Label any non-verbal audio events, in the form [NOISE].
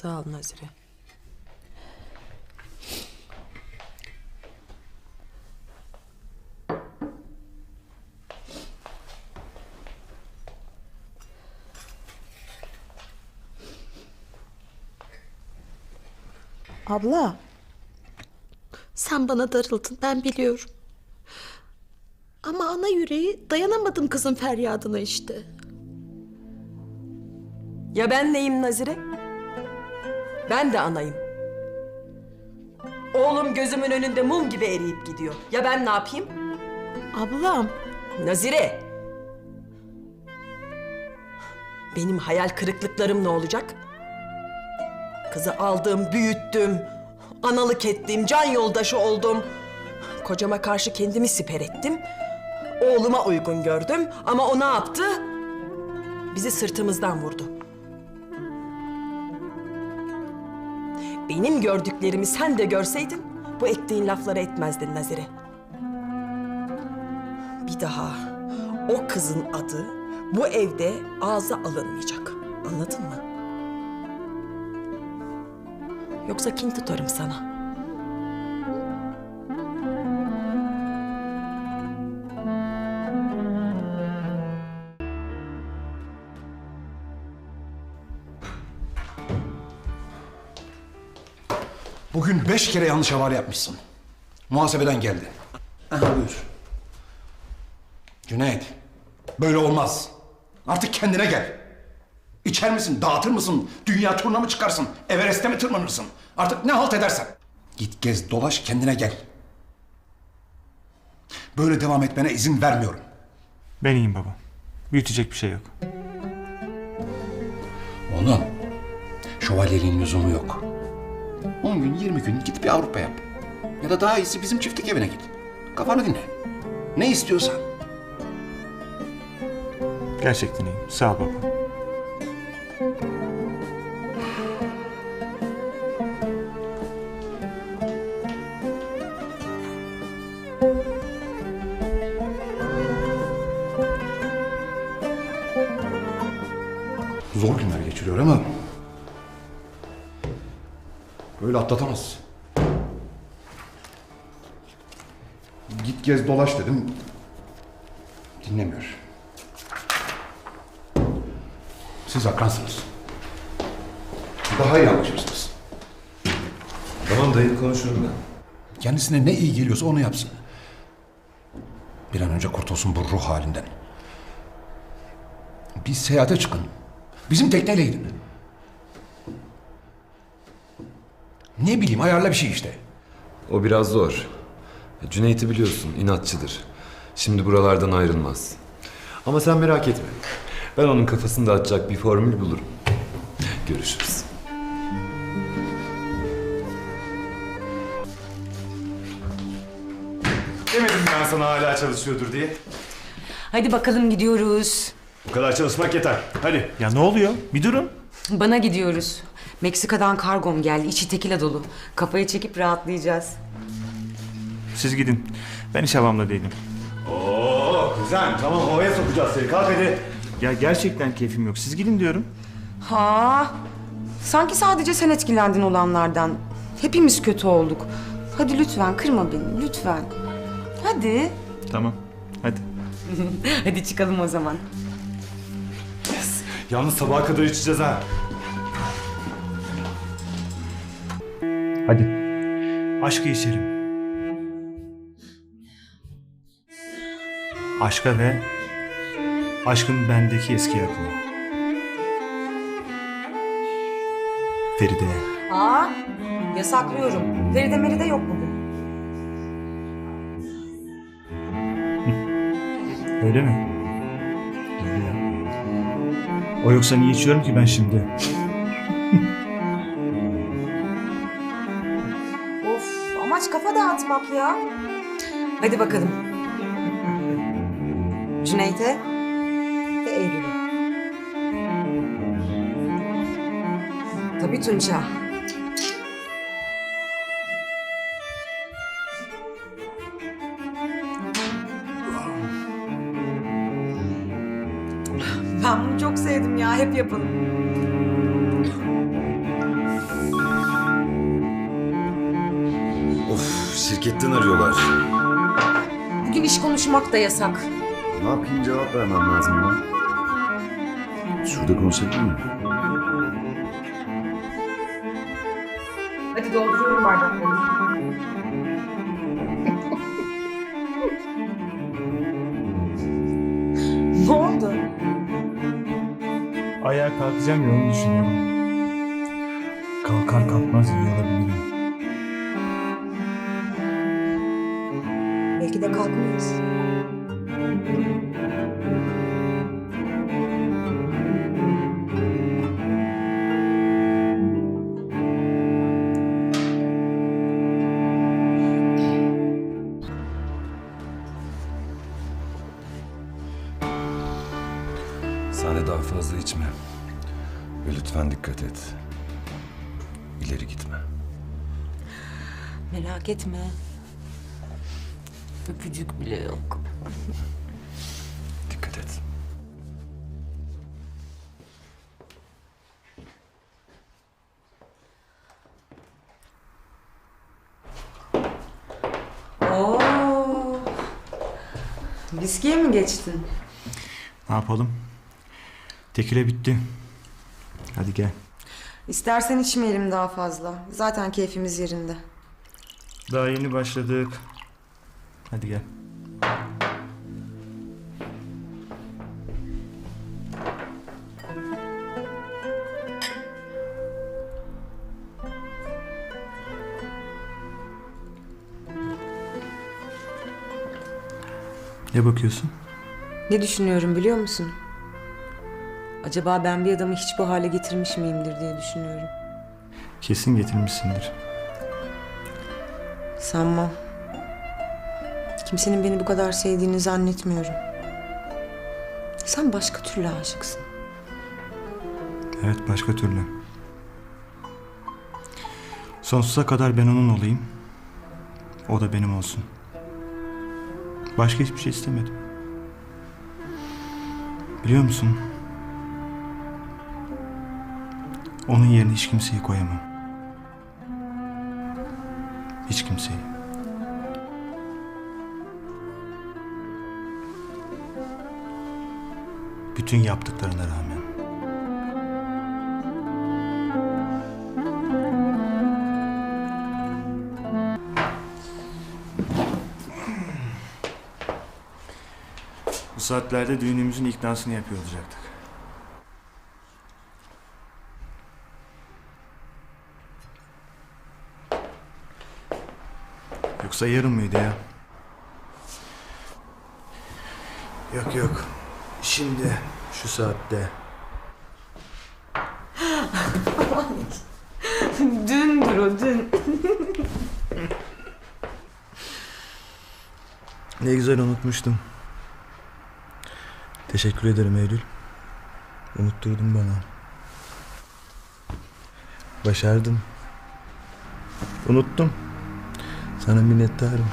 Sağ ol Nazire. Abla. Sen bana darıldın ben biliyorum. Ama ana yüreği dayanamadım kızın feryadına işte. Ya ben neyim Nazire? Ben de anayım. Oğlum gözümün önünde mum gibi eriyip gidiyor. Ya ben ne yapayım? Ablam. Nazire! Benim hayal kırıklıklarım ne olacak? Kızı aldım, büyüttüm, analık ettim, can yoldaşı oldum. Kocama karşı kendimi siper ettim. Oğluma uygun gördüm ama o ne yaptı? Bizi sırtımızdan vurdu. Benim gördüklerimi sen de görseydin bu ettiğin lafları etmezdin Nazire. Bir daha o kızın adı bu evde ağza alınmayacak. Anladın mı? Yoksa kin tutarım sana. Bugün beş kere yanlış havale yapmışsın. Muhasebeden geldi. Aha buyur. Cüneyt, böyle olmaz. Artık kendine gel. İçer misin, dağıtır mısın, dünya turuna mı çıkarsın, Everest'e mi tırmanırsın? Artık ne halt edersen. Git gez dolaş kendine gel. Böyle devam etmene izin vermiyorum. Ben iyiyim baba. Büyütecek bir şey yok. Oğlum, şövalyeliğin lüzumu yok. 10 gün, 20 gün git bir Avrupa yap. Ya da daha iyisi bizim çiftlik evine git. Kafanı dinle. Ne istiyorsan. Gerçekten iyiyim. Sağ ol baba. Zor günler geçiriyor ama... Böyle atlatamaz. Git gez dolaş dedim. Dinlemiyor. Siz akransınız. Daha iyi anlaşırsınız. Tamam dayı konuşurum ben. Kendisine ne iyi geliyorsa onu yapsın. Bir an önce kurtulsun bu ruh halinden. Bir seyahate çıkın. Bizim tekneyle gidin. Ne bileyim ayarla bir şey işte. O biraz zor. Cüneyt'i biliyorsun inatçıdır. Şimdi buralardan ayrılmaz. Ama sen merak etme. Ben onun kafasını dağıtacak bir formül bulurum. Görüşürüz. Demedim ben sana hala çalışıyordur diye. Hadi bakalım gidiyoruz. Bu kadar çalışmak yeter. Hadi. Ya ne oluyor? Bir durun. Bana gidiyoruz. Meksika'dan kargom geldi. içi tekila dolu. Kafayı çekip rahatlayacağız. Siz gidin. Ben iş havamda değilim. Oo güzel. Tamam havaya sokacağız seni. Kalk hadi. Ya gerçekten keyfim yok. Siz gidin diyorum. Ha? Sanki sadece sen etkilendin olanlardan. Hepimiz kötü olduk. Hadi lütfen kırma beni lütfen. Hadi. Tamam. Hadi. [LAUGHS] Hadi çıkalım o zaman. Yalnız sabaha kadar içeceğiz ha. Hadi. Aşkı içelim. Aşka ve aşkın bendeki eski yakını. Feride'ye. Aa, yasaklıyorum. Feride Meride yok bugün. [LAUGHS] Öyle mi? Öyle ya. O yoksa niye içiyorum ki ben şimdi? Dağıtmak ya. Hadi bakalım. Cüneyt'e ve Eylül'e. Tabii Tunça. Ben bunu çok sevdim ya. Hep yapalım. Şirketten arıyorlar. Bugün iş konuşmak da yasak. Ne yapayım cevap vermem lazım ama. Şurada konuşabilir miyim? Hadi dolduruyorum bardakları. [LAUGHS] ne oldu? Ayağa kalkacağım ya onu düşünüyorum. Kalkar kalkmaz iyi olabilirim. Belki de kalkmayız. Sen de daha fazla içme. Ve lütfen dikkat et. İleri gitme. Merak etme. Öpücük bile yok. Dikkat et. Oo. Viskiye mi geçtin? Ne yapalım? Tekile bitti. Hadi gel. İstersen içmeyelim daha fazla. Zaten keyfimiz yerinde. Daha yeni başladık. Hadi gel. Ne bakıyorsun? Ne düşünüyorum biliyor musun? Acaba ben bir adamı hiç bu hale getirmiş miyimdir diye düşünüyorum. Kesin getirmişsindir. Sanmam. Kimsenin beni bu kadar sevdiğini zannetmiyorum. Sen başka türlü aşıksın. Evet başka türlü. Sonsuza kadar ben onun olayım. O da benim olsun. Başka hiçbir şey istemedim. Biliyor musun? Onun yerine hiç kimseyi koyamam. Hiç kimseyi. Bütün yaptıklarına rağmen. Bu saatlerde düğünümüzün iknasını yapıyor olacaktık. Yoksa yarın mıydı ya? Yok yok. Şimdi şu saatte. [LAUGHS] Dündür o dün. Ne güzel unutmuştum. Teşekkür ederim Eylül. Unutturdun bana. Başardım. Unuttum. Sana minnettarım.